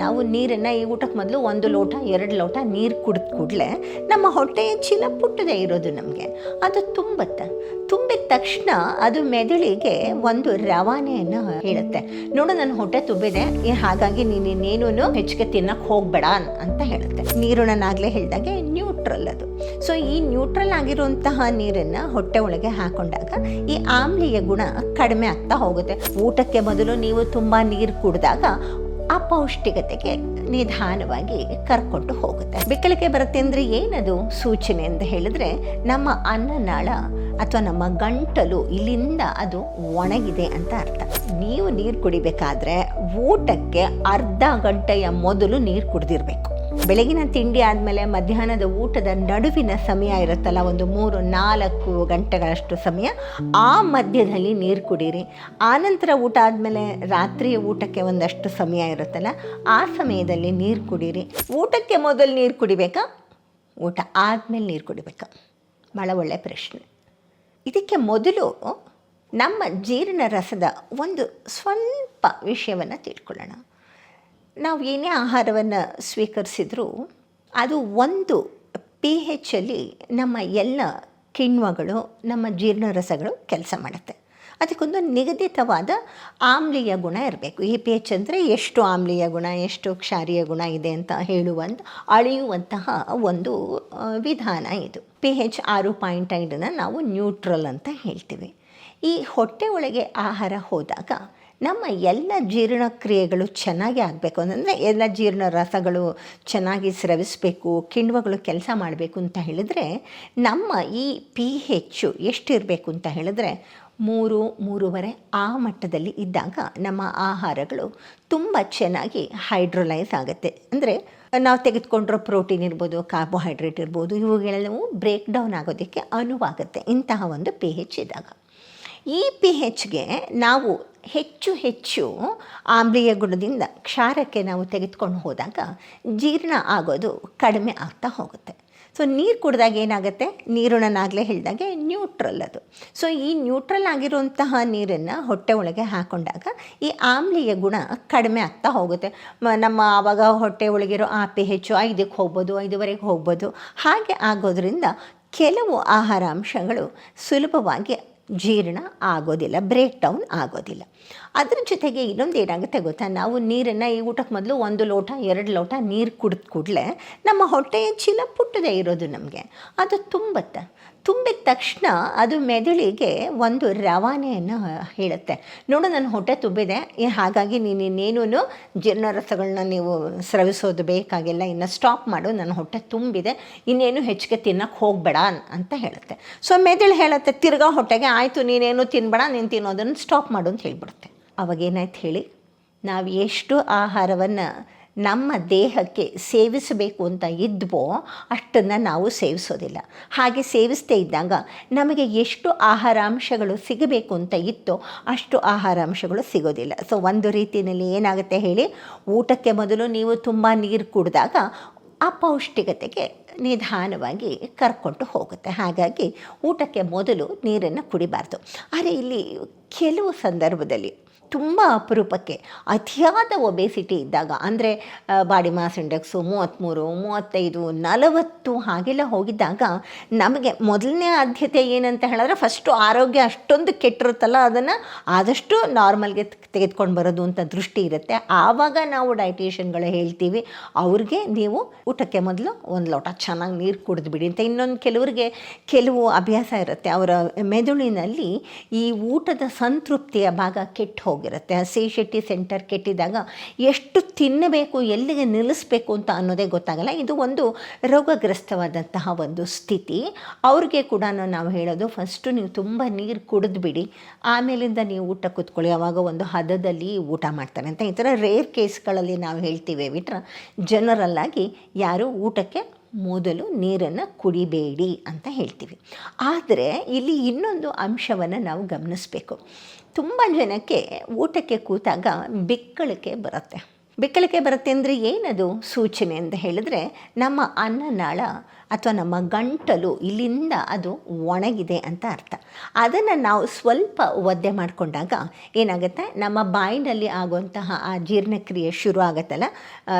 ನಾವು ನೀರನ್ನು ಈ ಊಟಕ್ಕೆ ಮೊದಲು ಒಂದು ಲೋಟ, ಎರಡು ಲೋಟ ನೀರು ಕುಡಿದ ಕೂಡಲೇ ನಮ್ಮ ಹೊಟ್ಟೆಯ ಚೀಲ ಪುಟ್ಟದೆ ಇರೋದು ನಮಗೆ. ಅದು ತುಂಬತ್ತೆ. ತುಂಬಿದ ತಕ್ಷಣ ಅದು ಮೆದುಳಿಗೆ ಒಂದು ರವಾನೆಯನ್ನು ಹೇಳುತ್ತೆ. ನೋಡು ನನ್ನ ಹೊಟ್ಟೆ ತುಂಬಿದೆ ಹಾಗಾಗಿ ನೀನು ಇನ್ನೇನು ಹೆಚ್ಚಿಗೆ ತಿನ್ನಕ್ಕೆ ಹೋಗಬೇಡ ಅಂತ ಹೇಳುತ್ತೆ. ನೀರು ನಾನಾಗಲೇ ಹೇಳಿದಾಗೆ ನ್ಯೂಟ್ರಲ್ ಅದು. ಸೊ, ಈ ನ್ಯೂಟ್ರಲ್ ಆಗಿರುವಂತಹ ನೀರನ್ನು ಹೊಟ್ಟೆ ಒಳಗೆ ಹಾಕೊಂಡಾಗ ಈ ಆಮ್ಲೀಯ ಗುಣ ಕಡಿಮೆ ಆಗ್ತಾ ಹೋಗುತ್ತೆ. ಊಟಕ್ಕೆ ಮೊದಲು ನೀವು ತುಂಬ ನೀರು ಕುಡಿದಾಗ ಅಪೌಷ್ಟಿಕತೆಗೆ ನಿಧಾನವಾಗಿ ಕರ್ಕೊಂಡು ಹೋಗುತ್ತೆ. ಬೆಕ್ಕಲಿಗೆ ಬರುತ್ತೆ ಅಂದರೆ ಏನದು? ಸೂಚನೆ ಅಂತ ಹೇಳಿದ್ರೆ ನಮ್ಮ ಅನ್ನನಾಳ ಅಥವಾ ನಮ್ಮ ಗಂಟಲು ಇಲ್ಲಿಂದ ಅದು ಒಣಗಿದೆ ಅಂತ ಅರ್ಥ. ನೀವು ನೀರು ಕುಡಿಬೇಕಾದ್ರೆ ಊಟಕ್ಕೆ ಅರ್ಧ ಗಂಟೆಯ ಮೊದಲು ನೀರು ಕುಡಿದಿರಬೇಕು. ಬೆಳಗಿನ ತಿಂಡಿ ಆದಮೇಲೆ ಮಧ್ಯಾಹ್ನದ ಊಟದ ನಡುವಿನ ಸಮಯ ಇರುತ್ತಲ್ಲ, ಒಂದು ಮೂರು, ನಾಲ್ಕು ಗಂಟೆಗಳಷ್ಟು ಸಮಯ, ಆ ಮಧ್ಯದಲ್ಲಿ ನೀರು ಕುಡೀರಿ. ಆನಂತರ ಊಟ ಆದಮೇಲೆ ರಾತ್ರಿಯ ಊಟಕ್ಕೆ ಒಂದಷ್ಟು ಸಮಯ ಇರುತ್ತಲ್ಲ, ಆ ಸಮಯದಲ್ಲಿ ನೀರು ಕುಡೀರಿ. ಊಟಕ್ಕೆ ಮೊದಲು ನೀರು ಕುಡಿಬೇಕಾ? ಊಟ ಆದಮೇಲೆ ನೀರು ಕುಡಿಬೇಕಾ? ಭಾಳ ಒಳ್ಳೆಯ ಪ್ರಶ್ನೆ. ಇದಕ್ಕೆ ಮೊದಲು ನಮ್ಮ ಜೀರ್ಣ ರಸದ ಒಂದು ಸ್ವಲ್ಪ ವಿಷಯವನ್ನು ತಿಳ್ಕೊಳ್ಳೋಣ. ನಾವು ಏನೇ ಆಹಾರವನ್ನು ಸ್ವೀಕರಿಸಿದರೂ ಅದು ಒಂದು ಪಿ ಹೆಚ್ಚಲ್ಲಿ ನಮ್ಮ ಎಲ್ಲ ಕಿಣ್ವಗಳು, ನಮ್ಮ ಜೀರ್ಣರಸಗಳು ಕೆಲಸ ಮಾಡುತ್ತೆ. ಅದಕ್ಕೊಂದು ನಿಗದಿತವಾದ ಆಮ್ಲೀಯ ಗುಣ ಇರಬೇಕು. ಈ ಪಿ ಎಚ್ ಅಂದರೆ ಎಷ್ಟು ಆಮ್ಲೀಯ ಗುಣ, ಎಷ್ಟು ಕ್ಷಾರೀಯ ಗುಣ ಇದೆ ಅಂತ ಹೇಳುವಂಥ ಅಳೆಯುವಂತಹ ಒಂದು ವಿಧಾನ ಇದು. ಪಿ ಹೆಚ್ ಆರು ಪಾಯಿಂಟ್ ಐದನ್ನು ನಾವು ನ್ಯೂಟ್ರಲ್ ಅಂತ ಹೇಳ್ತೀವಿ. ಈ ಹೊಟ್ಟೆ ಒಳಗೆ ಆಹಾರ ಹೋದಾಗ ನಮ್ಮ ಎಲ್ಲ ಜೀರ್ಣಕ್ರಿಯೆಗಳು ಚೆನ್ನಾಗಿ ಆಗಬೇಕು. ಅಂತಂದರೆ ಎಲ್ಲ ಜೀರ್ಣ ರಸಗಳು ಚೆನ್ನಾಗಿ ಸ್ರವಿಸಬೇಕು, ಕಿಣ್ವಗಳು ಕೆಲಸ ಮಾಡಬೇಕು ಅಂತ ಹೇಳಿದರೆ ನಮ್ಮ ಈ ಪಿ ಹೆಚ್ಚು ಎಷ್ಟಿರಬೇಕು ಅಂತ ಹೇಳಿದ್ರೆ ಮೂರು, ಮೂರುವರೆ ಆ ಮಟ್ಟದಲ್ಲಿ ಇದ್ದಾಗ ನಮ್ಮ ಆಹಾರಗಳು ತುಂಬ ಚೆನ್ನಾಗಿ ಹೈಡ್ರೋಲೈಸ್ ಆಗುತ್ತೆ. ಅಂದರೆ ನಾವು ತೆಗೆದುಕೊಂಡಿರೋ ಪ್ರೋಟೀನ್ ಇರ್ಬೋದು ಕಾರ್ಬೋಹೈಡ್ರೇಟ್ ಇರ್ಬೋದು, ಇವುಗಳೆಲ್ಲವೂ ಬ್ರೇಕ್ ಡೌನ್ ಆಗೋದಕ್ಕೆ ಅನುವಾಗುತ್ತೆ ಇಂತಹ ಒಂದು ಪಿ ಹೆಚ್ ಇದ್ದಾಗ. ಈ ಪಿ ಹೆಚ್ಗೆ ನಾವು ಹೆಚ್ಚು ಹೆಚ್ಚು ಆಮ್ಲೀಯ ಗುಣದಿಂದ ಕ್ಷಾರಕ್ಕೆ ನಾವು ತೆಗೆದುಕೊಂಡು ಹೋದಾಗ ಜೀರ್ಣ ಆಗೋದು ಕಡಿಮೆ ಆಗ್ತಾ ಹೋಗುತ್ತೆ. ಸೊ ನೀರು ಕುಡಿದಾಗ ಏನಾಗುತ್ತೆ? ನೀರು ಹೇಳಿದಾಗೆ ನ್ಯೂಟ್ರಲ್ ಅದು. ಸೊ ಈ ನ್ಯೂಟ್ರಲ್ ಆಗಿರುವಂತಹ ನೀರನ್ನು ಹೊಟ್ಟೆ ಒಳಗೆ ಹಾಕೊಂಡಾಗ ಈ ಆಮ್ಲೀಯ ಗುಣ ಕಡಿಮೆ ಆಗ್ತಾ ಹೋಗುತ್ತೆ. ನಮ್ಮ ಆವಾಗ ಹೊಟ್ಟೆ ಒಳಗಿರೋ ಆ ಪಿ ಹೆಚ್ಚು ಐದಕ್ಕೆ ಹೋಗ್ಬೋದು, ಐದುವರೆಗೆ ಹೋಗ್ಬೋದು. ಹಾಗೆ ಆಗೋದ್ರಿಂದ ಕೆಲವು ಆಹಾರಾಂಶಗಳು ಸುಲಭವಾಗಿ ಜೀರ್ಣ ಆಗೋದಿಲ್ಲ ಬ್ರೇಕ್ ಡೌನ್ ಆಗೋದಿಲ್ಲ. ಅದ್ರ ಜೊತೆಗೆ ಇನ್ನೊಂದು ಏನಾಗುತ್ತೆ ಗೊತ್ತಾ? ನಾವು ನೀರನ್ನು ಈ ಊಟಕ್ಕೆ ಮೊದಲು ಒಂದು ಲೋಟ, ಎರಡು ಲೋಟ ನೀರು ಕುಡಿದ ಕೂಡಲೇ ನಮ್ಮ ಹೊಟ್ಟೆಯ ಚೀಲ ಪುಟ್ಟದೇ ಇರೋದು ನಮಗೆ. ಅದು ತುಂಬತ್ತೆ. ತುಂಬಿದ ತಕ್ಷಣ ಅದು ಮೆದುಳಿಗೆ ಒಂದು ರವಾನೆಯನ್ನು ಹೇಳುತ್ತೆ. ನೋಡು, ನನ್ನ ಹೊಟ್ಟೆ ತುಂಬಿದೆ. ಹಾಗಾಗಿ ನೀನು ಇನ್ನೇನು ಜೀರ್ಣರಸಗಳನ್ನ ನೀವು ಸ್ರವಿಸೋದು ಬೇಕಾಗಿಲ್ಲ. ಇನ್ನು ಸ್ಟಾಪ್ ಮಾಡು. ನನ್ನ ಹೊಟ್ಟೆ ತುಂಬಿದೆ. ಇನ್ನೇನು ಹೆಚ್ಚಿಗೆ ತಿನ್ನಕ್ಕೆ ಹೋಗಬೇಡ ಅಂತ ಹೇಳುತ್ತೆ. ಸೊ ಮೆದುಳು ಹೇಳುತ್ತೆ, ತಿರ್ಗಾ ಹೊಟ್ಟೆಗೆ. ಆಯಿತು, ನೀನೇನು ತಿನ್ಬೇಡ. ನೀನು ತಿನ್ನೋದನ್ನು ಸ್ಟಾಪ್ ಮಾಡು ಅಂತ ಹೇಳ್ಬಿಡುತ್ತೆ. ಅವಾಗೇನಾಯ್ತು ಹೇಳಿ? ನಾವು ಎಷ್ಟು ಆಹಾರವನ್ನು ನಮ್ಮ ದೇಹಕ್ಕೆ ಸೇವಿಸಬೇಕು ಅಂತ ಇದ್ವೋ ಅಷ್ಟನ್ನು ನಾವು ಸೇವಿಸೋದಿಲ್ಲ. ಹಾಗೆ ಸೇವಿಸದೇ ಇದ್ದಾಗ ನಮಗೆ ಎಷ್ಟು ಆಹಾರಾಂಶಗಳು ಸಿಗಬೇಕು ಅಂತ ಇತ್ತೋ ಅಷ್ಟು ಆಹಾರಾಂಶಗಳು ಸಿಗೋದಿಲ್ಲ. ಸೊ ಒಂದು ರೀತಿಯಲ್ಲಿ ಏನಾಗುತ್ತೆ ಹೇಳಿ? ಊಟಕ್ಕೆ ಮೊದಲು ನೀವು ತುಂಬ ನೀರು ಕುಡಿದಾಗ ಅಪೌಷ್ಟಿಕತೆಗೆ ನಿಧಾನವಾಗಿ ಕರ್ಕೊಂಡು ಹೋಗುತ್ತೆ. ಹಾಗಾಗಿ ಊಟಕ್ಕೆ ಮೊದಲು ನೀರನ್ನು ಕುಡಿಬಾರ್ದು. ಆದರೆ ಇಲ್ಲಿ ಕೆಲವು ಸಂದರ್ಭದಲ್ಲಿ ತುಂಬ ಅಪರೂಪಕ್ಕೆ ಅತಿಯಾದ ಒಬೇಸಿಟಿ ಇದ್ದಾಗ, ಅಂದರೆ ಬಾಡಿ ಮಾಸ್ ಇಂಡೆಕ್ಸು ಮೂವತ್ತ್ಮೂರು ಮೂವತ್ತೈದು, ನಲವತ್ತು ಹಾಗೆಲ್ಲ ಹೋಗಿದ್ದಾಗ ನಮಗೆ ಮೊದಲನೇ ಆದ್ಯತೆ ಏನಂತ ಹೇಳಿದ್ರೆ ಫಸ್ಟು ಆರೋಗ್ಯ ಅಷ್ಟೊಂದು ಕೆಟ್ಟಿರುತ್ತಲ್ಲ, ಅದನ್ನು ಆದಷ್ಟು ನಾರ್ಮಲ್ಗೆ ತೆಗೆದುಕೊಂಡು ಬರೋದು ಅಂತ ದೃಷ್ಟಿ ಇರುತ್ತೆ. ಆವಾಗ ನಾವು ಡೈಟಿಷಿಯನ್ಗಳು ಹೇಳ್ತೀವಿ, ಅವ್ರಿಗೆ ನೀವು ಊಟಕ್ಕೆ ಮೊದಲು ಒಂದು ಲೋಟ ಚೆನ್ನಾಗಿ ನೀರು ಕುಡಿದ್ಬಿಡಿ ಅಂತ. ಇನ್ನೊಂದು ಕೆಲವರಿಗೆ ಕೆಲವು ಅಭ್ಯಾಸ ಇರುತ್ತೆ. ಅವರ ಮೆದುಳಿನಲ್ಲಿ ಈ ಊಟದ ಸಂತೃಪ್ತಿಯ ಭಾಗ ಕೆಟ್ಟು ಹೋಗಿರುತ್ತೆ. ಶೆಟ್ಟಿ ಸೆಂಟರ್ ಕೆಟ್ಟಿದಾಗ ಎಷ್ಟು ತಿನ್ನಬೇಕು, ಎಲ್ಲಿಗೆ ನಿಲ್ಲಿಸಬೇಕು ಅಂತ ಅನ್ನೋದೇ ಗೊತ್ತಾಗಲ್ಲ. ಇದು ಒಂದು ರೋಗಗ್ರಸ್ತವಾದಂತಹ ಒಂದು ಸ್ಥಿತಿ. ಅವ್ರಿಗೆ ಕೂಡ ನಾವು ಹೇಳೋದು ಫಸ್ಟು ನೀವು ತುಂಬ ನೀರು ಕುಡಿದ್ಬಿಡಿ. ಆಮೇಲಿಂದ ನೀವು ಊಟ ಕೂತ್ಕೊಳ್ಳಿ. ಆವಾಗ ಒಂದು ಹದದಲ್ಲಿ ಊಟ ಮಾಡ್ತಾರೆ ಅಂತ ಈ ಥರ ರೇರ್ ಕೇಸ್ಗಳಲ್ಲಿ ನಾವು ಹೇಳ್ತೀವಿ. ಬಿಟ್ರೆ ಜನರಲ್ಲಾಗಿ ಯಾರು ಊಟಕ್ಕೆ ಮೊದಲು ನೀರನ್ನು ಕುಡಿಬೇಡಿ ಅಂತ ಹೇಳ್ತೀವಿ. ಆದರೆ ಇಲ್ಲಿ ಇನ್ನೊಂದು ಅಂಶವನ್ನು ನಾವು ಗಮನಿಸಬೇಕು. ತುಂಬ ಜನಕ್ಕೆ ಊಟಕ್ಕೆ ಕೂತಾಗ ಬಿಕ್ಕಳಿಕೆ ಬರುತ್ತೆ. ಬಿಕ್ಕಳಿಕೆ ಬರುತ್ತೆ ಅಂದರೆ ಏನದು ಸೂಚನೆ ಅಂತ ಹೇಳಿದ್ರೆ ನಮ್ಮ ಅನ್ನನಾಳ ಅಥವಾ ನಮ್ಮ ಗಂಟಲು ಇಲ್ಲಿಂದ ಅದು ಒಣಗಿದೆ ಅಂತ ಅರ್ಥ. ಅದನ್ನು ನಾವು ಸ್ವಲ್ಪ ಒದ್ದೆ ಮಾಡಿಕೊಂಡಾಗ ಏನಾಗುತ್ತೆ? ನಮ್ಮ ಬಾಯಿನಲ್ಲಿ ಆಗುವಂತಹ ಆ ಜೀರ್ಣಕ್ರಿಯೆ ಶುರು ಆಗುತ್ತಲ್ಲ?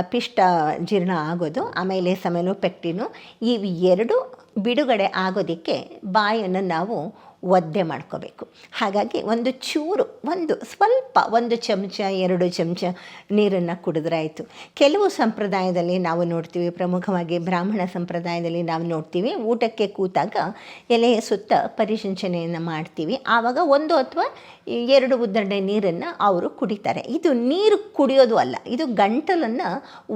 ಪಿಷ್ಟ ಜೀರ್ಣ ಆಗೋದು, ಆಮೇಲೆ ಸಮಯಲು ಪೆಕ್ಟಿನು, ಇವು ಎರಡು ಬಿಡುಗಡೆ ಆಗೋದಕ್ಕೆ ಬಾಯನ್ನು ನಾವು ಒದ್ದೆ ಮಾಡ್ಕೋಬೇಕು. ಹಾಗಾಗಿ ಒಂದು ಚೂರು, ಒಂದು ಸ್ವಲ್ಪ ಒಂದು ಚಮಚ, ಎರಡು ಚಮಚ ನೀರನ್ನು ಕುಡಿದ್ರಾಯಿತು ಕೆಲವು ಸಂಪ್ರದಾಯದಲ್ಲಿ ನಾವು ನೋಡ್ತೀವಿ, ಪ್ರಮುಖವಾಗಿ ಬ್ರಾಹ್ಮಣ ಸಂಪ್ರದಾಯದಲ್ಲಿ ನಾವು ನೋಡ್ತೀವಿ, ಊಟಕ್ಕೆ ಕೂತಾಗ ಎಲೆಯ ಸುತ್ತ ಪರಿಶಂಚನೆಯನ್ನು ಮಾಡ್ತೀವಿ. ಆವಾಗ ಒಂದು ಅಥವಾ ಎರಡು ಉದ್ದರಣೆ ನೀರನ್ನು ಅವರು ಕುಡಿತಾರೆ. ಇದು ನೀರು ಕುಡಿಯೋದು ಅಲ್ಲ, ಇದು ಗಂಟಲನ್ನು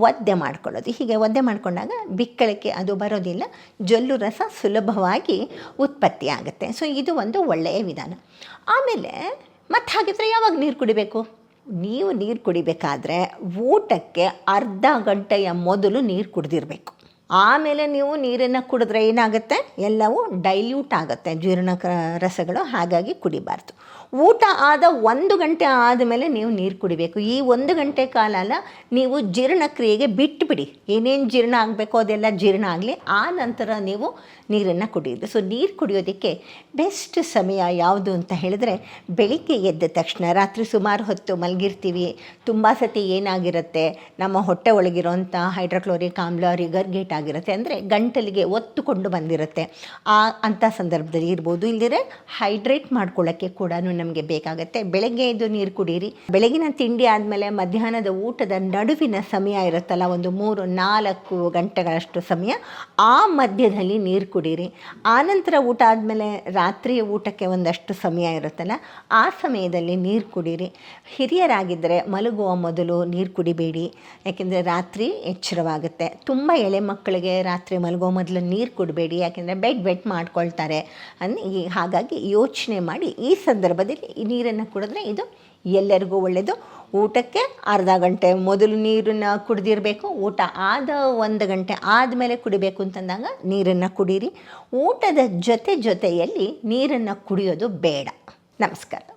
ಒದ್ದೆ ಮಾಡ್ಕೊಳ್ಳೋದು. ಹೀಗೆ ಒದ್ದೆ ಮಾಡಿಕೊಂಡಾಗ ಬಿಕ್ಕಳಿಕೆ ಅದು ಬರೋದಿಲ್ಲ, ಜೊಲ್ಲು ರಸ ಸುಲಭವಾಗಿ ಉತ್ಪತ್ತಿ ಆಗುತ್ತೆ ಸೊ ಇದು ಒಂದು ಒಳ್ಳೆಯ ವಿಧಾನ. ಆಮೇಲೆ ಮತ್ತೆ ಹಾಗಿದ್ರೆ ಯಾವಾಗ ನೀರು ಕುಡಿಬೇಕು? ನೀವು ನೀರು ಕುಡಿಬೇಕಾದ್ರೆ ಊಟಕ್ಕೆ ಅರ್ಧ ಗಂಟೆಯ ಮೊದಲು ನೀರು ಕುಡಿದಿರಬೇಕು. ಆಮೇಲೆ ನೀವು ನೀರನ್ನು ಕುಡಿದ್ರೆ ಏನಾಗುತ್ತೆ? ಎಲ್ಲವೂ ಡೈಲ್ಯೂಟ್ ಆಗುತ್ತೆ. ಜೀರ್ಣ ರಸಗಳು ಹಾಗಾಗಿ ಕುಡಿಬಾರ್ದು. ಊಟ ಆದ ಒಂದು ಗಂಟೆ ಆದಮೇಲೆ ನೀವು ನೀರು ಕುಡಿಬೇಕು. ಈ ಒಂದು ಗಂಟೆ ಕಾಲ ಅಲ್ಲ, ನೀವು ಜೀರ್ಣಕ್ರಿಯೆಗೆ ಬಿಟ್ಟುಬಿಡಿ ಏನೇನು ಜೀರ್ಣ ಆಗಬೇಕೋ ಅದೆಲ್ಲ ಜೀರ್ಣ ಆಗಲಿ, ಆ ನಂತರ ನೀವು ನೀರನ್ನು ಕುಡಿಯೋದು ಸೊ ನೀರು ಕುಡಿಯೋದಕ್ಕೆ ಬೆಸ್ಟ್ ಸಮಯ ಯಾವುದು ಅಂತ ಹೇಳಿದ್ರೆ, ಬೆಳಿಗ್ಗೆ ಎದ್ದ ತಕ್ಷಣ ರಾತ್ರಿ ಸುಮಾರು ಹೊತ್ತು ಮಲಗಿರ್ತೀವಿ. ತುಂಬ ಸತಿ ಏನಾಗಿರುತ್ತೆ, ನಮ್ಮ ಹೊಟ್ಟೆ ಒಳಗಿರೋಂಥ ಹೈಡ್ರೋಕ್ಲೋರಿಕ್ ಆಮ್ಲ ರಿಗರ್ಗೇಟ್ ಆಗಿರುತ್ತೆ. ಅಂದರೆ ಗಂಟಲಿಗೆ ಒತ್ತುಕೊಂಡು ಬಂದಿರುತ್ತೆ. ಆ, ಅಂಥ ಸಂದರ್ಭದಲ್ಲಿ ಇರ್ಬೋದು. ಇಲ್ಲದಿದ್ರೆ ಹೈಡ್ರೇಟ್ ಮಾಡ್ಕೊಳ್ಳೋಕ್ಕೆ ಕೂಡ ನಮಗೆ ಬೇಕಾಗುತ್ತೆ. ಬೆಳಗ್ಗೆ ಎದ್ದು ನೀರು ಕುಡೀರಿ. ಬೆಳಗಿನ ತಿಂಡಿ ಆದಮೇಲೆ ಮಧ್ಯಾಹ್ನದ ಊಟದ ನಡುವಿನ ಸಮಯ ಇರುತ್ತಲ್ಲ, ಒಂದು ಮೂರು, ನಾಲ್ಕು ಗಂಟೆಗಳಷ್ಟು ಸಮಯ, ಆ ಮಧ್ಯದಲ್ಲಿ ನೀರು ಕುಡೀರಿ. ಆನಂತರ ಊಟ ಆದಮೇಲೆ ರಾತ್ರಿಯ ಊಟಕ್ಕೆ ಒಂದಷ್ಟು ಸಮಯ ಇರುತ್ತಲ್ಲ, ಆ ಸಮಯದಲ್ಲಿ ನೀರು ಕುಡೀರಿ. ಹಿರಿಯರಾಗಿದ್ದರೆ ಮಲಗುವ ಮೊದಲು ನೀರು ಕುಡಿಬೇಡಿ. ಯಾಕೆಂದರೆ ರಾತ್ರಿ ಎಚ್ಚರವಾಗುತ್ತೆ. ತುಂಬ ಎಳೆ ಮಕ್ಕಳಿಗೆ ರಾತ್ರಿ ಮಲಗೋ ಮೊದಲು ನೀರು ಕುಡಬೇಡಿ. ಯಾಕೆಂದರೆ ಬೆಡ್ ಬೆಡ್ ಮಾಡ್ಕೊಳ್ತಾರೆ. ಹಾಗಾಗಿ ಯೋಚನೆ ಮಾಡಿ ಈ ಸಂದರ್ಭದಲ್ಲಿ ಈ ನೀರನ್ನು ಕುಡಿದ್ರೆ ಇದು ಎಲ್ಲರಿಗೂ ಒಳ್ಳೆಯದು ಊಟಕ್ಕೆ ಅರ್ಧ ಗಂಟೆ ಮೊದಲು ನೀರನ್ನು ಕುಡಿದಿರಬೇಕು. ಊಟ ಆದ ಒಂದು ಗಂಟೆ ಆದಮೇಲೆ ಕುಡಿಬೇಕು ಅಂತಂದಾಗ ನೀರನ್ನು ಕುಡೀರಿ. ಊಟದ ಜೊತೆ ಜೊತೆಯಲ್ಲಿ ನೀರನ್ನು ಕುಡಿಯೋದು ಬೇಡ. ನಮಸ್ಕಾರ.